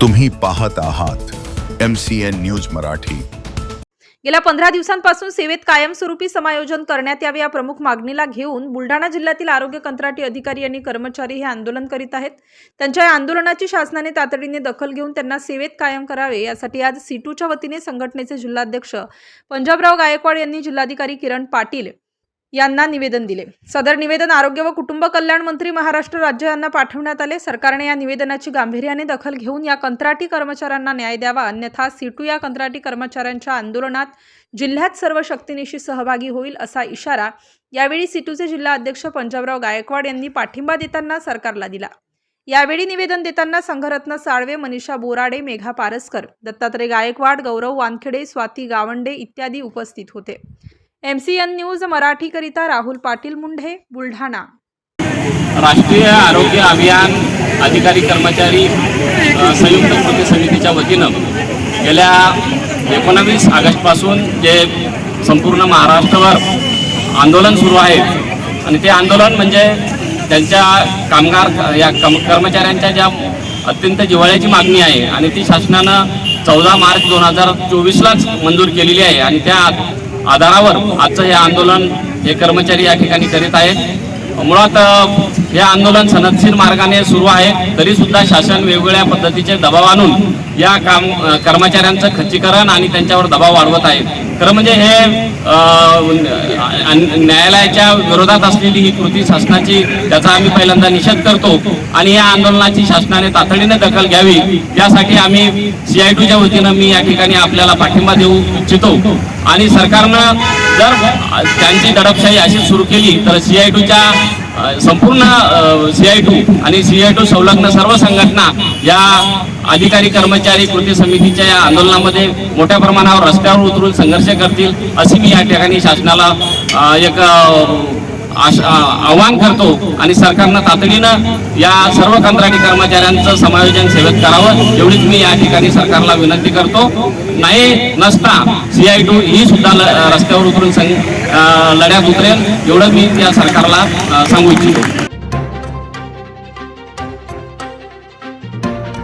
तुम्ही पाहत आहात M C N news Marathi. गेल्या पंधरा दिवसांपासून सेवेत कायमस्वरूपी समायोजन करण्यात यावे या प्रमुख मागणीला घेऊन बुलढाणा जिल्ह्यातील आरोग्य कंत्राटी अधिकारी आणि कर्मचारी हे आंदोलन करीत आहेत. त्यांच्या या आंदोलनाची शासनाने तातडीने दखल घेऊन त्यांना सेवेत कायम करावे यासाठी आज सीटूच्या वतीने संघटनेचे जिल्हाध्यक्ष पंजाबराव गायकवाड यांनी जिल्हाधिकारी किरण पाटील यांना निवेदन दिले. सदर निवेदन आरोग्य व कुटुंब कल्याण मंत्री महाराष्ट्र राज्य यांना पाठवण्यात आले. सरकारने या निवेदनाची गांभीर्याने दखल घेऊन या कंत्राटी कर्मचाऱ्यांना न्याय द्यावा. अन्यथा सीटू या कंत्राटी कर्मचाऱ्यांच्या आंदोलनात जिल्ह्यात सर्व शक्तीनिशी सहभागी होईल असा इशारा यावेळी सिटूचे जिल्हा अध्यक्ष पंजाबराव गायकवाड यांनी पाठिंबा देताना सरकारला दिला. यावेळी निवेदन देताना संघरत्न साळवे मनीषा बोराडे मेघा पारसकर दत्तात्रय गायकवाड गौरव वानखेडे स्वाती गावंडे इत्यादी उपस्थित होते. एम सी एन न्यूज मराठीकरिता राहुल पाटील मुंढे बुलढाणा. राष्ट्रीय आरोग्य अभियान अधिकारी कर्मचारी संयुक्त कृती समितीच्या वतीनं गेल्या एकोणावीस ऑगस्टपासून जे संपूर्ण महाराष्ट्रभर आंदोलन सुरू आहे आणि ते आंदोलन म्हणजे त्यांच्या कामगार या कम कर्मचाऱ्यांच्या ज्या अत्यंत जिव्हाळ्याची मागणी आहे आणि ती शासनानं चौदा मार्च दोन हजार चोवीसलाच मंजूर केलेली आहे आणि त्या आधारावर आजचं हे आंदोलन हे कर्मचारी या ठिकाणी करीत आहेत. मुळात हे आंदोलन सनदशीर मार्गाने सुरू आहे. तरी सुद्धा शासन वेगवेगळ्या पद्धतीचे दबाव आणून या काम कर्मचाऱ्यांचं खच्चीकरण आणि त्यांच्यावर दबाव वाढवत आहे. खरं म्हणजे हे न्यायालयाच्या विरोधात असलेली ही कृती शासनाची त्याचा आम्ही पहिल्यांदा निषेध करतो आणि या आंदोलनाची शासनाने तातडीने दखल घ्यावी यासाठी आम्ही सी आय टूच्या वतीनं मी या ठिकाणी आपल्याला पाठिंबा देऊ इच्छितो. आणि सरकारनं जर त्यांची दडपशाही अशी सुरू केली तर सी आय टूच्या संपूर्ण सी आय टू आणि सी आय टू संलग्न सर्व संघटना या अधिकारी कर्मचारी कृती समितीच्या या आंदोलनामध्ये मोठ्या प्रमाणावर रस्त्यावर उतरून संघर्ष करतील अशी मी या ठिकाणी शासनाला एक आवाहन करतो आणि सरकारनं तातडीनं या सर्व कंत्राटी कर्मचाऱ्यांचं समायोजन सेवेत करावं. एवढीच मी या ठिकाणी सरकारला विनंती करतो. नाही नसता. सी आय टू ही सुद्धा ल- रस्त्यावर उतरून संग- लढ्यात उतरेल. एवढं मी त्या सरकारला सांगू इच्छितो.